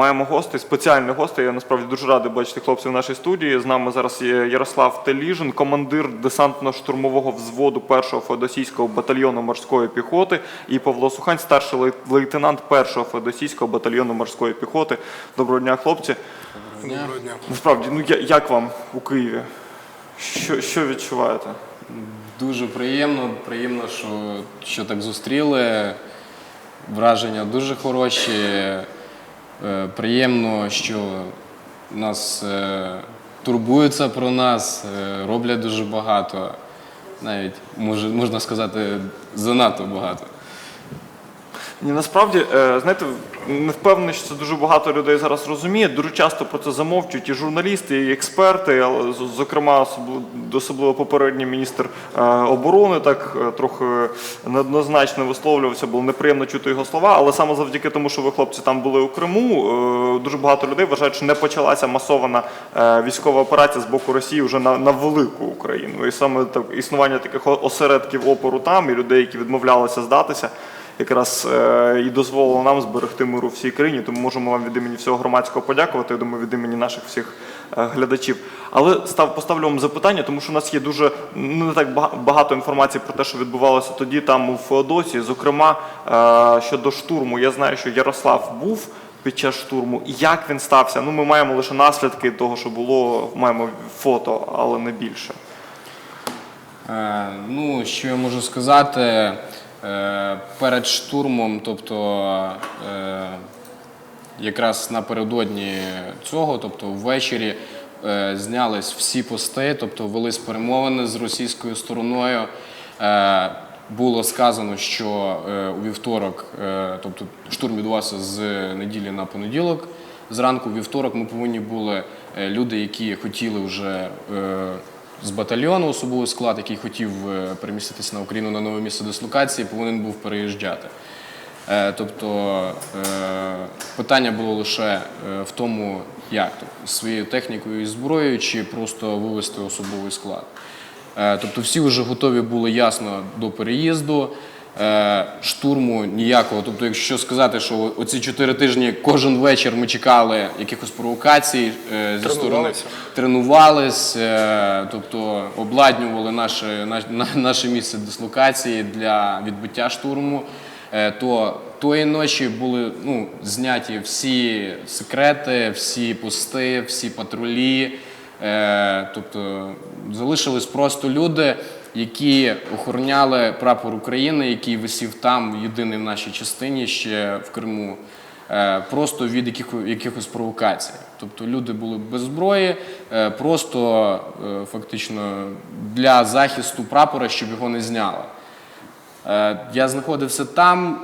маємо гостей, спеціальних гостей. Я насправді дуже радий бачити хлопців в нашій студії. З нами зараз є Ярослав Теліжин, командир десантно-штурмового взводу 1-го Феодосійського батальйону морської піхоти, і Павло Сухань, старший лейтенант 1-го Феодосійського батальйону морської піхоти. Доброго дня, хлопці. Доброго дня. Насправді, ну я- як вам у Києві? Що, що відчуваєте? Дуже приємно, приємно, що, що так зустріли. Враження дуже хороші. Е, Приємно, що нас е, турбуються про нас, е, роблять дуже багато. Навіть можна сказати, занадто багато. Ні, насправді, е, знаєте, не впевнений, що це дуже багато людей зараз розуміє. Дуже часто про це замовчують і журналісти, і експерти, але зокрема, особливо, попередній міністр е, оборони так е, трохи неоднозначно висловлювався, було неприємно чути його слова. Але саме завдяки тому, що ви хлопці там були у Криму, дуже багато людей вважають, що не почалася масована військова операція з боку Росії вже на, на велику Україну. І саме так існування таких осередків опору там і людей, які відмовлялися здатися якраз е, і дозволило нам зберегти миру всій країні. Тому можемо вам від імені всього громадського подякувати. Я думаю, від імені наших всіх е, глядачів. Але став поставлю вам запитання, тому що у нас є дуже ну, не так багато інформації про те, що відбувалося тоді там у Феодосії. Зокрема, е, щодо штурму, я знаю, що Ярослав був. Під час штурму, І як він стався? Ну, ми маємо лише наслідки того, що було, маємо фото, але не більше. Е, Ну, що я можу сказати, перед штурмом, тобто е, якраз напередодні цього, тобто ввечері, е, знялись всі пости, тобто велись перемовини з російською стороною. Е, Було сказано, що е, у вівторок, е, тобто штурм відбувався з неділі на понеділок. Зранку у вівторок ми повинні були е, люди, які хотіли вже е, з батальйону особовий склад, який хотів е, переміститися на Україну на нове місце дислокації, повинен був переїжджати. Е, Тобто е, питання було лише в тому, як тобто, своєю технікою і зброєю, чи просто вивести особовий склад. Тобто всі вже готові були ясно до переїзду. Е, Штурму ніякого. Тобто, якщо сказати, що оці чотири тижні кожен вечір ми чекали якихось провокацій е, зі сторони Тренувалися. тренувались, е, тобто обладнювали наше, наш- наше місце дислокації для відбиття штурму, то тої ночі були ну, зняті всі секрети, всі пости, всі патрулі. Е, Тобто залишились просто люди, які охороняли прапор України, який висів там, єдиний в нашій частині ще в Криму е, просто від яких, якихось провокацій. Тобто люди були без зброї, е, просто е, фактично для захисту прапора, щоб його не зняли. Я знаходився там,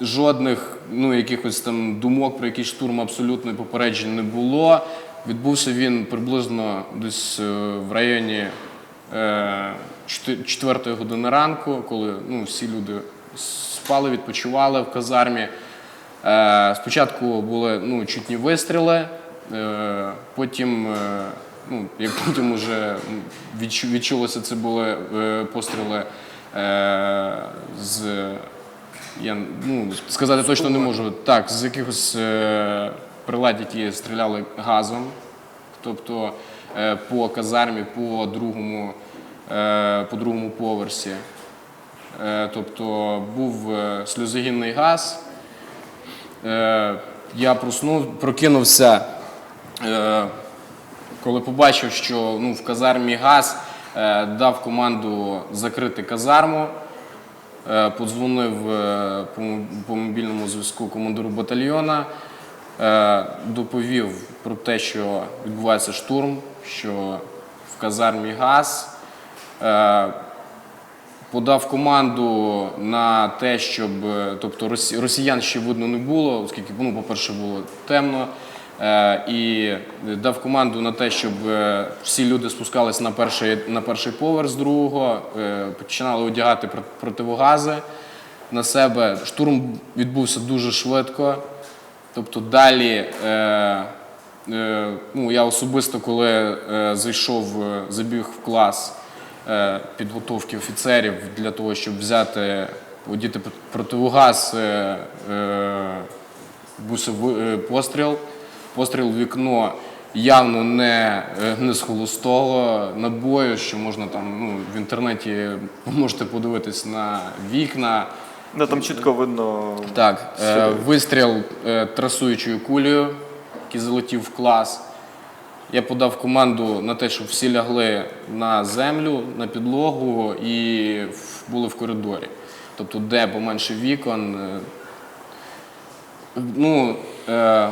жодних ну, якихось там думок про якийсь штурм абсолютно попереджень не було. Відбувся він приблизно десь в районі 4 години ранку, коли ну, всі люди спали, відпочивали в казармі. Е, Спочатку були ну, чутні вистріли, е, потім, е, ну, як потім вже відчулося, це були е, постріли е, з. Я ну, сказати точно не можу. Так, з якихось е, прилад, які стріляли газом, тобто е, по казармі, по другому, е, по другому поверсі. Е, тобто був е, сльозогінний газ. Е, я проснув, прокинувся, е, коли побачив, що ну, в казармі газ, е, дав команду закрити казарму. Е, Подзвонив е, по мобільному зв'язку командиру батальйона, е, доповів про те, що відбувається штурм, що в казармі газ. Е, Подав команду на те, щоб е, тобто росіян ще видно не було, оскільки, ну, по-перше, було темно. Е, І дав команду на те, щоб всі люди спускались на перший, на перший поверх з другого, починали одягати противогази на себе. Штурм відбувся дуже швидко. Тобто далі, ну, я особисто, коли зайшов, забіг в клас підготовки офіцерів для того, щоб взяти, одіти пр- противогаз, е, е, е, постріл. Постріл в вікно явно не, е, не з холостого набою, що можна там ну, в інтернеті можете подивитись на вікна. Да, там чітко видно. Так, е, вистріл е, трасуючою кулею, який залетів в клас. Я подав команду на те, щоб всі лягли на землю, на підлогу і були в коридорі. Тобто, де поменше вікон. е, Ну, е,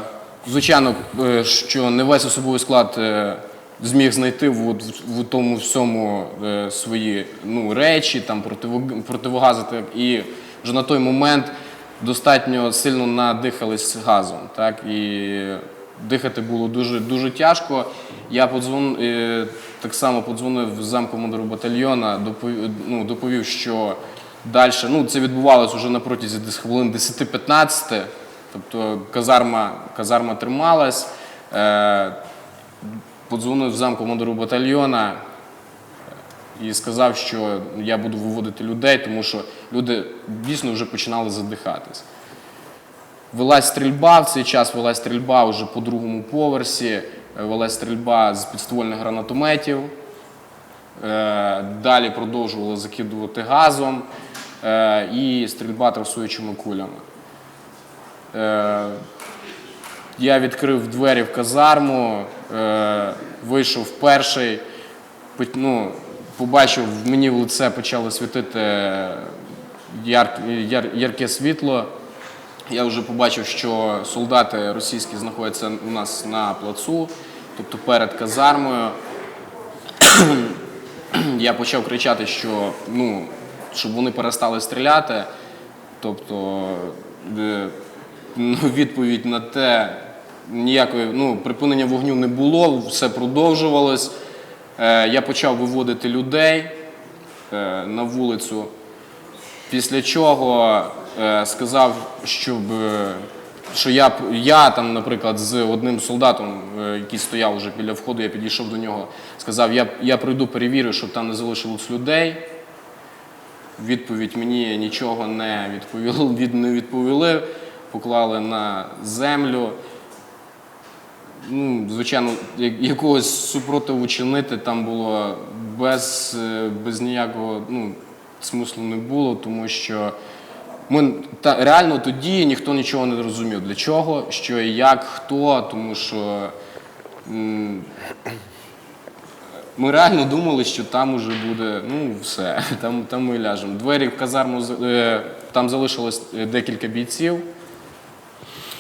звичайно, е, що не весь особовий склад зміг знайти в, в тому всьому свої ну, речі, там, противогази. І вже на той момент достатньо сильно надихались газом. Так, і дихати було дуже, дуже тяжко. Я подзвон, е, так само подзвонив замкомандиру батальйона, доповів, ну, доповів, що далі ну, це відбувалося вже на протязі десь хвилин 10-15. Тобто казарма, казарма трималась. Е, подзвонив замкомандиру батальйона і сказав, що я буду виводити людей, тому що люди дійсно вже починали задихатись. Велась стрільба в цей час, велась стрільба вже по другому поверсі, е, велась стрільба з підствольних гранатометів. Е, Далі продовжували закидувати газом е, і стрільба трасуючими кулями. Я відкрив двері в казарму, вийшов перший, ну, побачив, мені в лице почало світити яр, яр, ярке світло. Я вже побачив, що солдати російські знаходяться у нас на плацу, тобто перед казармою. Я почав кричати, що ну, щоб вони перестали стріляти. Тобто е, ну, відповідь на те, ніякої ну, припинення вогню не було, все продовжувалось. Е, Я почав виводити людей е, на вулицю. Після чого сказав, щоб, е, що я, я там, наприклад, з одним солдатом, е, який стояв вже біля входу, я підійшов до нього, сказав, я, я прийду перевірю, щоб там не залишилось людей. Відповідь мені нічого не відповіли, від, не відповіли, поклали на землю. Ну, звичайно, якогось супротиву чинити там було без, е, без ніякого ну, смислу не було, тому що ми та, реально тоді ніхто нічого не розумів, для чого, що і як, хто, тому що ми реально думали, що там уже буде, ну все, там, там ми ляжемо. Двері в казарму е, там залишилось е, декілька бійців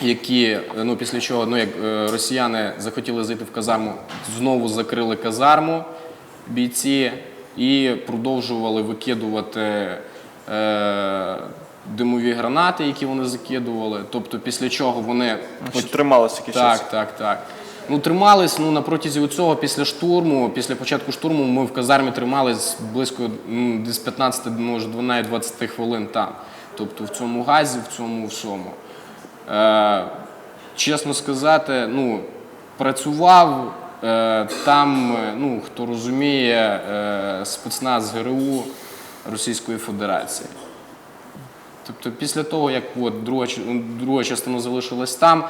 які е, ну після чого ну як росіяни захотіли зайти в казарму, знову закрили казарму бійці і продовжували викидувати димові гранати, які вони закидували. Тобто, після чого вони Чи трималися якийсь час? так, так, так. Ну, тримались ну, на протязі цього після штурму, після початку штурму ми в казармі тримались близько ну, десь 15, може, навіть 20 хвилин там. Тобто в цьому газі, в цьому всьому. Е, чесно сказати, ну, працював е, там, е, ну, хто розуміє, е, спецназ ГРУ Російської Федерації. Тобто після того, як от, друга, ну, друга частина залишилась там,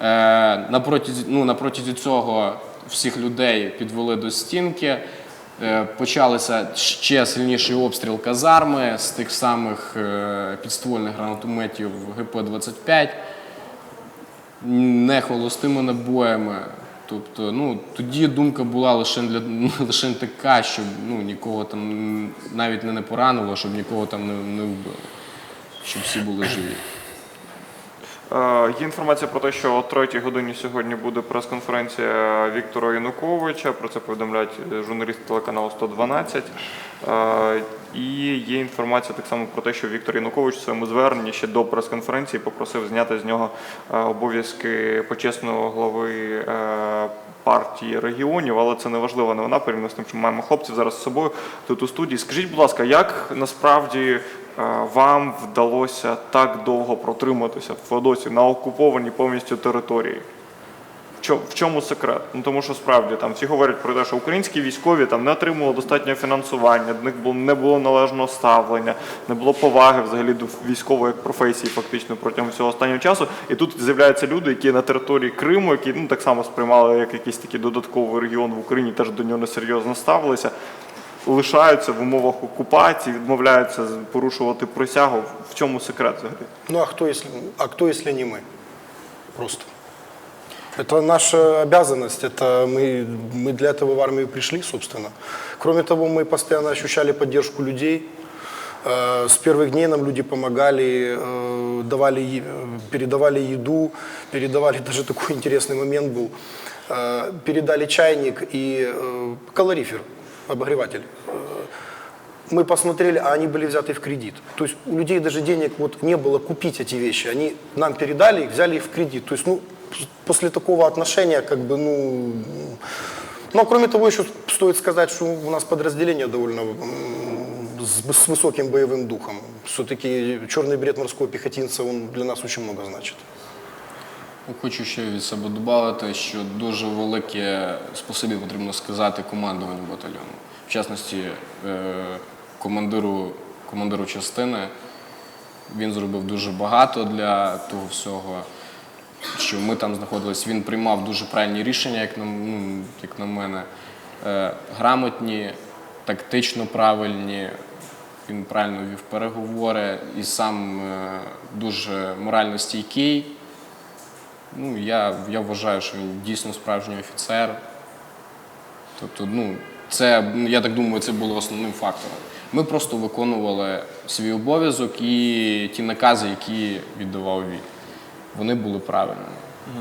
е, на, протязі, ну, на протязі цього всіх людей підвели до стінки, е, почалися ще сильніший обстріл казарми з тих самих е, підствольних гранатометів ГП-25, не холостими набоями. Тобто, ну, тоді думка була лише, для, лише така, щоб ну, нікого там навіть не, не поранило, щоб нікого там не, не вбило щоб всі були живі. Е, Є інформація про те, що о 3 годині сьогодні буде прес-конференція Віктора Януковича. Про це повідомляють е, журналісти телеканалу 112. Е, І є інформація так само про те, що Віктор Янукович в своєму зверненні ще до прес-конференції попросив зняти з нього обов'язки почесного глави партії регіонів, але це не важлива новина порівняно з тим, що ми маємо хлопців зараз з собою тут у студії. Скажіть, будь ласка, як насправді вам вдалося так довго протриматися в Феодосії на окупованій повністю території? в чому секрет? Ну тому що справді там всі говорять про те, що українські військові там не отримували достатнього фінансування, до них було не було належного ставлення, не було поваги взагалі до військової професії, фактично протягом всього останнього часу. І тут з'являються люди, які на території Криму, які ну так само сприймали як якийсь такий додатковий регіон в Україні, теж до нього несерйозно ставилися Лишаються в умовах окупації, відмовляються з- порушувати присягу. В чому секрет взагалі? Ну а кто, если, а кто, если не мы? Просто. Это наша обязанность, это мы, мы для этого в армию пришли, собственно. Кроме того, мы постоянно ощущали поддержку людей. Э, С первых дней нам люди помогали, э, давали, е- э, передавали еду, передавали, даже такой интересный момент был, Э, передали чайник и э, калорифер, Обогреватель. Мы посмотрели, а они были взяты в кредит. То есть у людей даже денег вот не было купить эти вещи. Они нам передали взяли их в кредит. То есть, ну, после такого отношения, как бы, ну... Ну, а кроме того, еще стоит сказать, что у нас подразделение довольно с высоким боевым духом. Все-таки черный берет морского пехотинца, он для нас очень много значит. Хочу ще від себе додати, що дуже велике спасибі потрібно сказати командуванню батальйону. В частності, е, командиру, командиру частини. Він зробив дуже багато для того всього, що ми там знаходились. Він приймав дуже правильні рішення, як на, ну, як на мене. Е, грамотні, тактично правильні. Він правильно вів переговори і сам е, дуже морально стійкий. Ну, я, я вважаю, що він дійсно справжній офіцер. Тобто, ну, це, я так думаю, це було основним фактором. Ми просто виконували свій обов'язок і ті накази, які віддавав він. Вони були правильними.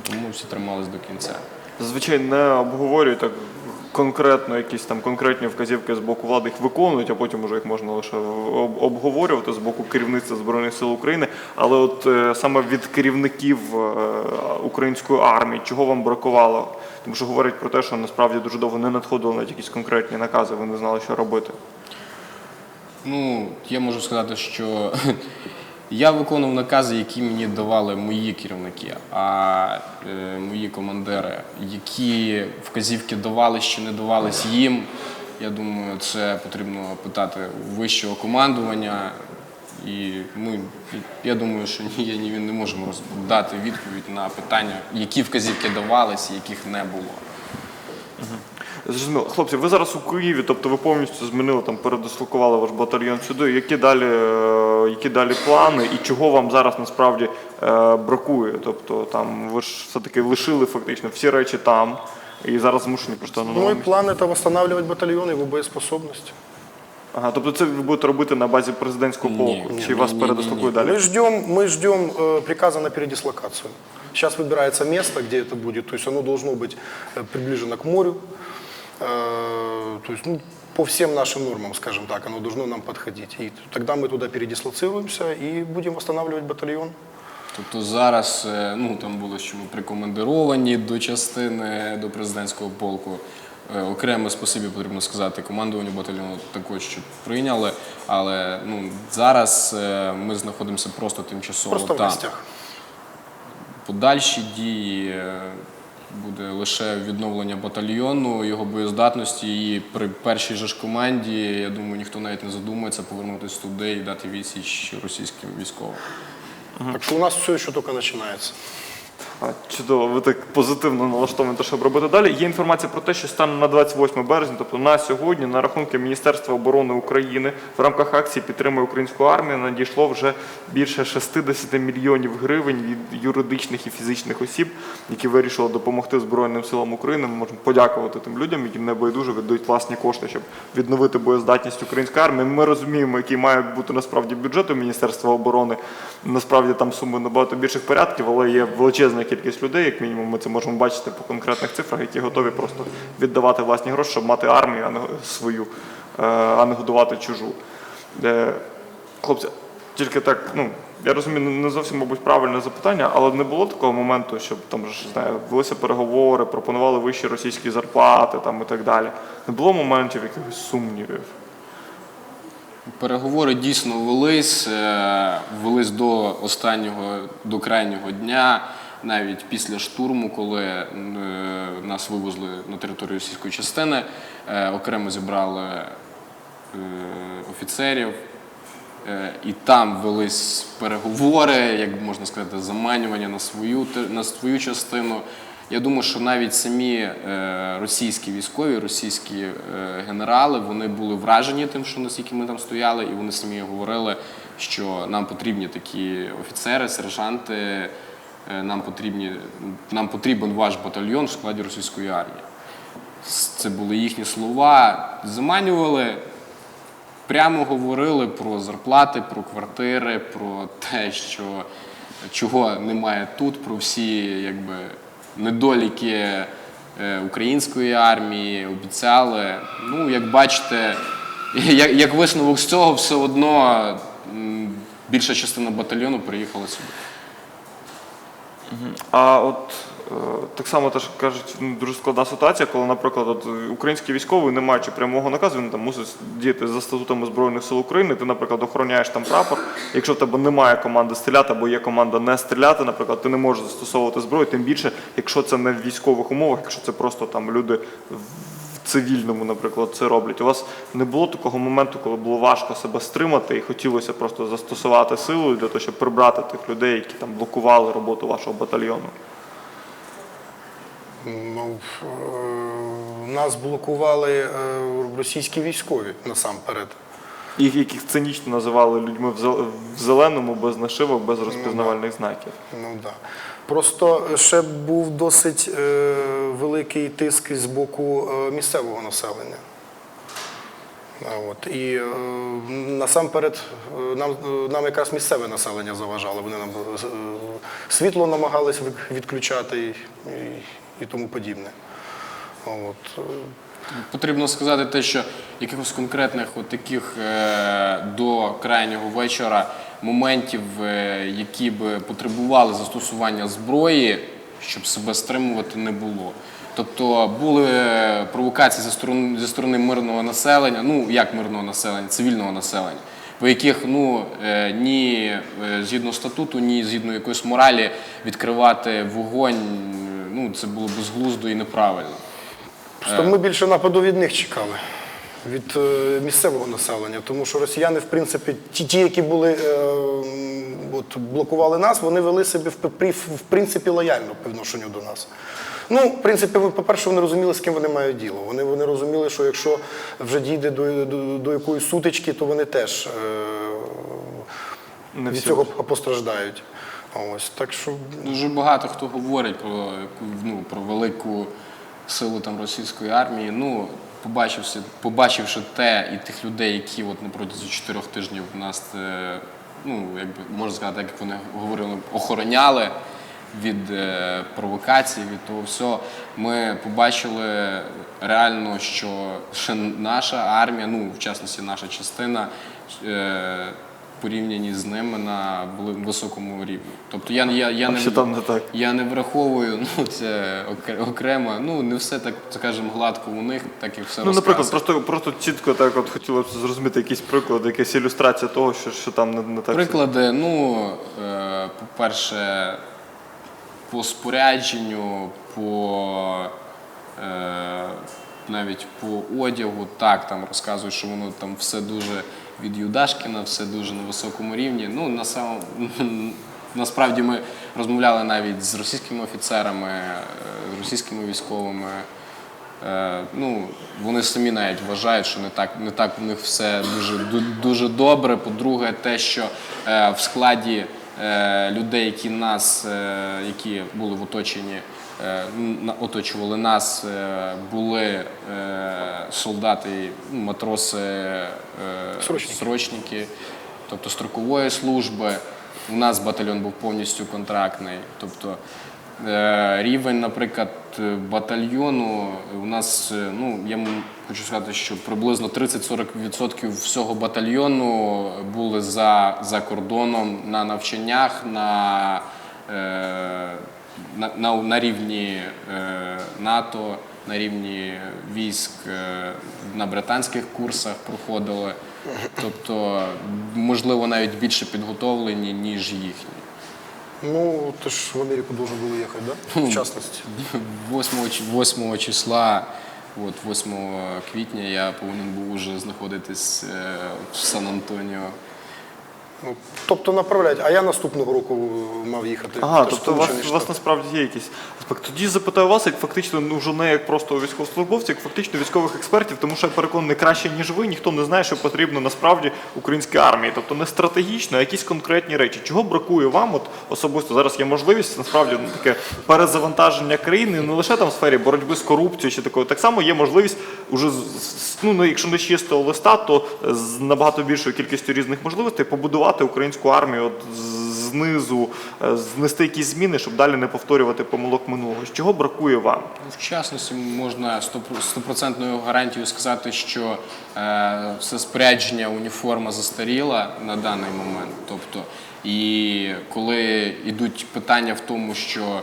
Тому всі тримались до кінця. Зазвичай не обговорюю так конкретно якісь там конкретні вказівки з боку влади їх виконують, а потім уже їх можна лише обговорювати з боку керівництва Збройних сил України. Але от е, саме від керівників е, української армії, чого вам бракувало? Тому що говорять про те, що насправді дуже довго не надходили навіть якісь конкретні накази, ви не знали, що робити. Ну, я можу сказати, що я виконував накази, які мені давали мої керівники, а е, мої командири, які вказівки давались чи не давались їм. Я думаю, це потрібно питати вищого командування. І ми, я думаю, що ні я, ні він не можемо дати відповідь на питання, які вказівки давались, яких не було. Зрозуміло. Хлопці, ви зараз у Києві, тобто ви повністю змінили там, передислокували ваш батальйон сюди. Які далі, е, які далі плани і чого вам зараз насправді е, бракує? Тобто там ви ж все-таки лишили фактично всі речі там і зараз змушені просто на новому Мой місці. план это восстанавливать батальон, его боеспособность. Ага, тобто це ви будете робити на базі президентського Ні, полку? ні, Чи вас ні, ні, передислокують Мы далі? ждем, мы ждем э, приказа на передислокацию. Сейчас выбирается место, где это будет. То есть оно должно быть э, приближено к морю. Э, то есть, ну, по всем нашим нормам, скажем так, оно должно нам подходить. И тогда мы туда передислоцируемся и будем восстанавливать батальон. Тобто зараз е, ну там було, що ми прикомандировані до частини до президентського полку. Е, Окреме спасибі потрібно сказати командуванню батальйону також, що прийняли. Але ну зараз е, ми знаходимося просто тимчасово Просто в там. гостях. Подальші дії е, буде лише відновлення батальйону, його боєздатності. І при першій же ж команді, я думаю, ніхто навіть не задумається повернутися туди і дати відсіч російським військовим. Так що у нас все що тільки начинается. Чудово, ви так позитивно налаштовані, щоб робити далі. Є інформація про те, що станом на 28 березня, тобто на сьогодні, на рахунки Міністерства оборони України в рамках акції підтримує українську армію надійшло вже більше 60 мільйонів гривень від юридичних і фізичних осіб, які вирішили допомогти Збройним силам України. Ми можемо подякувати тим людям, які небайдуже віддають власні кошти, щоб відновити боєздатність української армії. Ми розуміємо, який має бути насправді бюджет у Міністерства оборони. Насправді там суми набагато більших порядків, але є величезна кількість людей, як мінімум, ми це можемо бачити по конкретних цифрах, які готові просто віддавати власні гроші, щоб мати армію, а не свою, е, а не годувати чужу. Е, Хлопці, тільки так, ну. Я розумію, не зовсім, мабуть, правильне запитання, але не було такого моменту, щоб там ж знаю, велися переговори, пропонували вищі російські зарплати там і так далі. Не було моментів якихось сумнівів. Переговори дійсно велись, е, велись до останнього, до крайнього дня. Навіть після штурму, коли е, нас вивезли на територію російської частини, е, окремо зібрали е, офіцерів. І там велись переговори, як можна сказати, заманювання на свою на свою частину. Я думаю, що навіть самі російські військові, російські генерали, вони були вражені тим, що наскільки ми там стояли, і вони самі говорили, що нам потрібні такі офіцери, сержанти, нам потрібні, нам потрібен ваш батальйон в складі російської армії. Це були їхні слова. Заманювали, прямо говорили про зарплати, про квартири, про те, що чого немає тут, про всі якби, недоліки е, української армії, обіцяли. Ну, як бачите, як, як висновок з цього, все одно більша частина батальйону приїхала сюди. А от е, так само теж кажуть, ну, дуже складна ситуація, коли, наприклад, от, український військовий, не маючи прямого наказу, він там мусить діяти за статутами Збройних сил України. Ти, наприклад, охороняєш там прапор. Якщо в тебе немає команди стріляти або є команда не стріляти, наприклад, ти не можеш застосовувати зброю, тим більше, якщо це не в військових умовах, якщо це просто там люди в цивільному, наприклад, це роблять. У вас не було такого моменту, коли було важко себе стримати і хотілося просто застосувати силу для того, щоб прибрати тих людей, які там блокували роботу вашого батальйону. Ну, е, нас блокували е, російські військові насамперед. Їх яких цинічно називали людьми в зеленому, без нашивок, без розпізнавальних знаків. Ну да. Просто ще був досить е, великий тиск з боку е, місцевого населення. От. І е, насамперед е, нам, е, нам якраз місцеве населення заважало. Вони нам е, світло намагались відключати і, і, і тому подібне. От. е, Потрібно сказати те, що якихось конкретних от таких е, до крайнього вечора моментів, е, які би потребували застосування зброї, щоб себе стримувати, не було. Тобто були е, провокації зі сторони, зі сторони мирного населення, ну як мирного населення, цивільного населення, по яких ну е, ні згідно статуту, ні згідно якоїсь моралі відкривати вогонь, ну це було безглуздо і неправильно. Просто ми більше нападу від них чекали, від е, місцевого населення. Тому що росіяни, в принципі, ті, ті які були, е, от, блокували нас, вони вели себе в, при- в принципі лояльно по відношенню до нас. Ну, в принципі, ви, по-перше, вони розуміли, з ким вони мають діло. Вони, вони розуміли, що якщо вже дійде до, до, до якоїсь сутички, то вони теж е, Не від цього постраждають. Ось так що Дуже багато хто говорить про, яку, ну, про велику силу там, російської армії. Ну, побачивши, побачивши те і тих людей, які от, на протязі чотирьох тижнів нас, е, ну, якби, можна сказати, як вони говорили, охороняли від е, провокацій, від того всього, ми побачили реально, що наша армія, ну, в частності наша частина, порівняні з ними на високому рівні. Тобто я, я, я А не що там не так? я не враховую, ну це окремо. Ну не все так, скажімо, гладко у них, так як все Ну, наприклад, просто, просто чітко так от хотілося б зрозуміти якийсь приклад, якась ілюстрація того, що, що там не, не так. Приклади, ну, е, по-перше, по спорядженню, по е, навіть по одягу, так там розказують, що воно там все дуже від Юдашкіна, все дуже на високому рівні. Ну, на самом, насправді ми розмовляли навіть з російськими офіцерами, е, російськими військовими. Е, ну, вони самі навіть вважають, що не так, не так у них все дуже, дуже добре. По-друге, те, що е, в складі людей, які нас, які були в оточенні, оточували нас, е, були е, солдати, ну, матроси, е, Срочники. срочники, тобто строкової служби. У нас батальйон був повністю контрактний. Тобто е, рівень, наприклад, батальйону у нас, е, ну я хочу сказати, що приблизно 30-40% всього батальйону були за, за кордоном на навчаннях, на, е, на, на, на рівні е, НАТО, на рівні військ е, на британських курсах проходили. Тобто, можливо, навіть більше підготовлені, ніж їхні. Ну, ты ж в Америку должен был ехать, да? В частности. 8, ч- 8 числа, от 8 квітня, я повинен був уже знаходитись е, в Сан-Антоніо. Ну, Тобто направляють, а я наступного року мав їхати. Ага, тобто у вас, у вас насправді є якісь аспекти. Тоді запитаю вас, як фактично, ну вже не як просто військовослужбовців, як фактично військових експертів, тому що я переконаний, краще ніж ви, ніхто не знає, що потрібно насправді українській армії. Тобто не стратегічно, а якісь конкретні речі. Чого бракує вам? От особисто зараз є можливість насправді ну, таке перезавантаження країни не лише там в сфері боротьби з корупцією чи такою. Так само є можливість уже ну якщо не з чистого листа, то з набагато більшою кількістю різних можливостей побудувати українську армію от знизу, е, знести якісь зміни, щоб далі не повторювати помилок минулого. Чого бракує вам? В частності можна стопро- стопроцентною гарантією сказати, що е, все спорядження, уніформа застаріла на даний момент. Тобто, і коли йдуть питання в тому, що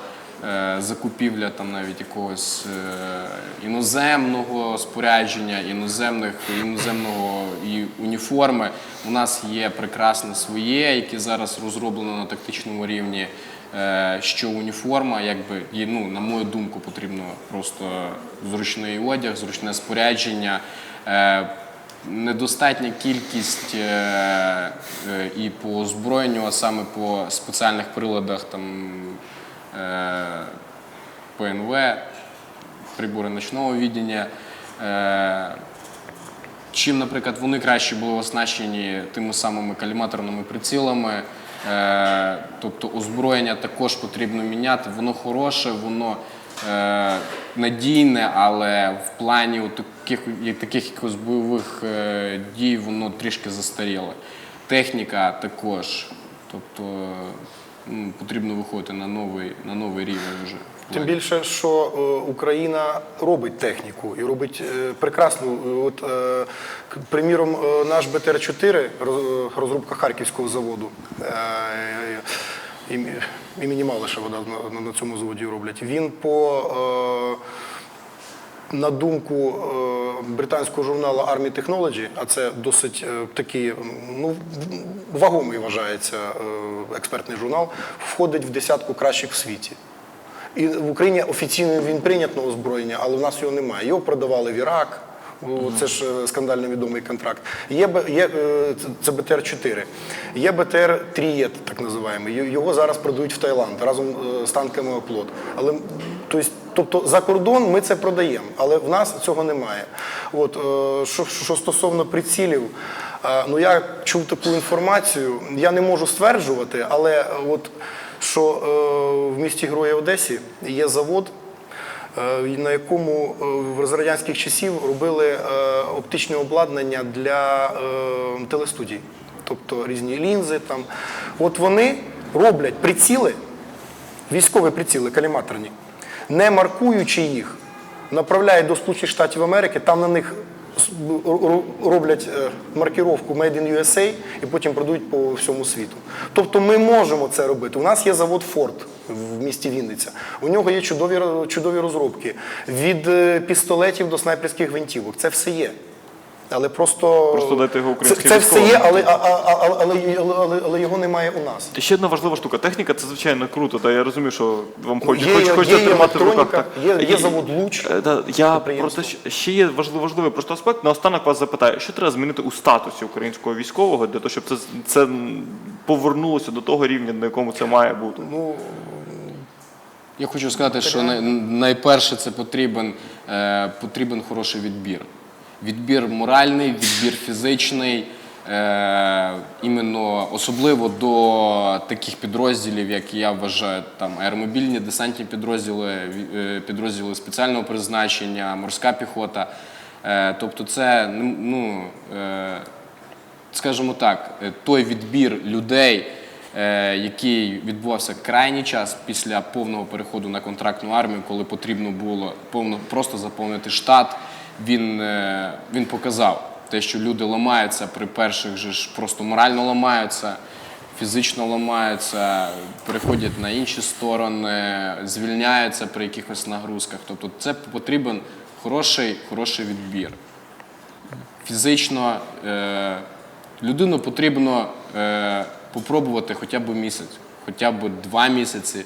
закупівля там навіть якогось е, іноземного спорядження, іноземних іноземного і уніформи, у нас є прекрасне своє, яке зараз розроблено на тактичному рівні. Е, що уніформа, якби ну, на мою думку, потрібно просто зручний одяг, зручне спорядження. Е, Недостатня кількість е, е, і по озброєнню, а саме по спеціальних приладах там е, ПНВ, прибори ночного відділення. Е, Чим, наприклад, вони краще були оснащені тими самими каліматорними прицілами. Е, тобто озброєння також потрібно міняти. Воно хороше, воно е, надійне, але в плані таких, таких якихось бойових е, дій воно трішки застаріле. Техніка також. Тобто потрібно виходити на новий, на новий рівень вже. Тим більше, що е, Україна робить техніку і робить е, прекрасну. е, От, е, приміром, е, наш БТР-4, е, розробка Харківського заводу. е, імі- Імені Малишева да, на, на цьому заводі роблять. Він по е, на думку е, британського журналу Army Technology, а це досить е, такий ну, вагомий вважається е, експертний журнал, входить в десятку кращих в світі. І в Україні офіційно він прийнят на озброєння, але в нас його немає. Його продавали в Ірак. О, Це ж е, скандально відомий контракт. Є, є е, це- це БТР-4. Є БТР Трієт, так називаємо. Його зараз продають в Таїланд разом е, з танками оплот. Але тобто, тобто за кордон ми це продаємо, але в нас цього немає. От що, що стосовно прицілів, ну я чув таку інформацію. Я не можу стверджувати, але от що е, в місті Герої Одесі є завод, на якому е, з радянських часів робили е, оптичне обладнання для е, телестудій, тобто різні лінзи. Там. От вони роблять приціли, військові приціли, каліматорні, не маркуючи їх, направляють до Сполучених Штатів Америки, там на них роблять е, маркіровку Made in USA і потім продають по всьому світу. Тобто ми можемо це робити. У нас є завод Ford в місті Вінниця. У нього є чудові, чудові розробки від е, пістолетів до снайперських гвинтівок. Це все є. Але просто, Просто дайте його це, це все є, але, а- а- а- але, але, але, але його немає у нас. Ще одна важлива штука. Техніка це звичайно круто. Та я розумію, що вам хоч, Є- хоч, є- хочеться є тримати в руках. Так. є- є завод «Луч», Е, да, я просто ще є важливий, важливий просто аспект. Наостанок вас запитаю, що треба змінити у статусі українського військового для того, щоб це, це повернулося до того рівня, на якому це має бути. Ну, Я хочу сказати, що най- найперше це потрібен, е, потрібен хороший відбір. Відбір моральний, відбір фізичний, е, іменно особливо до таких підрозділів, як я вважаю, там аеромобільні десантні підрозділи, е, підрозділи спеціального призначення, морська піхота. Тобто, це ну, скажімо так, той відбір людей, який відбувався крайній час після повного переходу на контрактну армію, коли потрібно було повно просто заповнити штат, він, е, він показав те, що люди ламаються при перших же ж просто морально ламаються. Фізично ламаються, переходять на інші сторони, звільняються при якихось нагрузках. Тобто це потрібен хороший, хороший відбір фізично е, людину потрібно е, попробувати хоча б місяць. хоча б два місяці,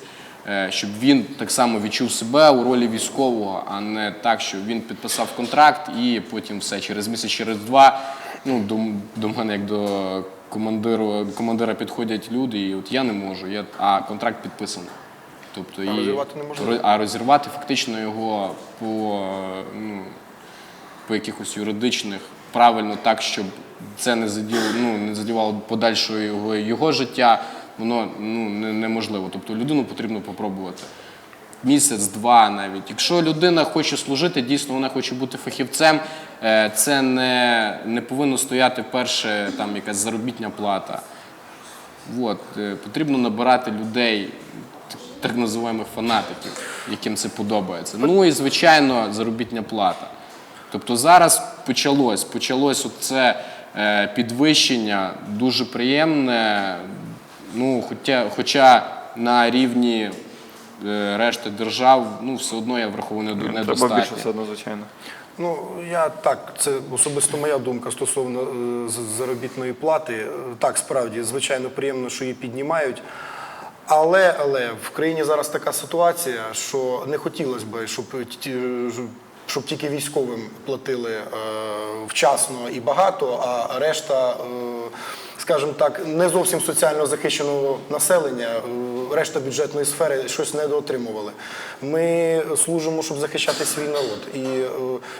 е, щоб він так само відчув себе у ролі військового, а не так, що він підписав контракт і потім все через місяць, через два. Ну, до, до мене як до командиру, командира підходять люди, і от я не можу, я, а контракт підписаний. Тобто, А і, розірвати неможливо. ро- а розірвати фактично його по, ну, по якихось юридичних правильно так, щоб це не заділо, ну, не задівало подальшого його, його життя, воно ну, неможливо. Тобто людину потрібно попробувати. Місяць-два навіть. Якщо людина хоче служити, дійсно вона хоче бути фахівцем, е, це не, не повинно стояти перше там якась заробітня плата. От, е, потрібно набирати людей, так називаємо фанатиків, яким це подобається. Ну і звичайно, заробітня плата. Тобто зараз почалось, почалось це е, підвищення дуже приємне. Ну, хоча, хоча на рівні е, решти держав, ну все одно я враховую Треба більше все одно, звичайно. Ну, я так, це особисто моя думка стосовно е, заробітної плати. Е, Так, справді, звичайно, приємно, що її піднімають. Але, але в країні зараз така ситуація, що не хотілося б, щоб, ті- щоб тільки військовим платили е, вчасно і багато, а решта, е, скажімо так, не зовсім соціально захищеного населення, е, решта бюджетної сфери щось недоотримували. Ми служимо, щоб захищати свій народ. І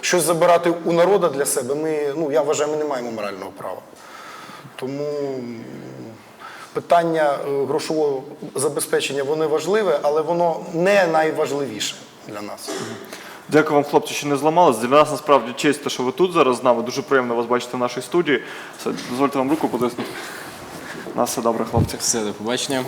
щось забирати у народу для себе, ми, ну, я вважаю, ми не маємо морального права. Тому питання грошового забезпечення воно важливе, але воно не найважливіше для нас. Дякую вам, хлопці, що не зламались. Для нас насправді честь, те, що ви тут зараз з нами. Дуже приємно вас бачити в нашій студії. Все, дозвольте вам руку потиснути. У нас все добре, хлопці. Все, до побачення.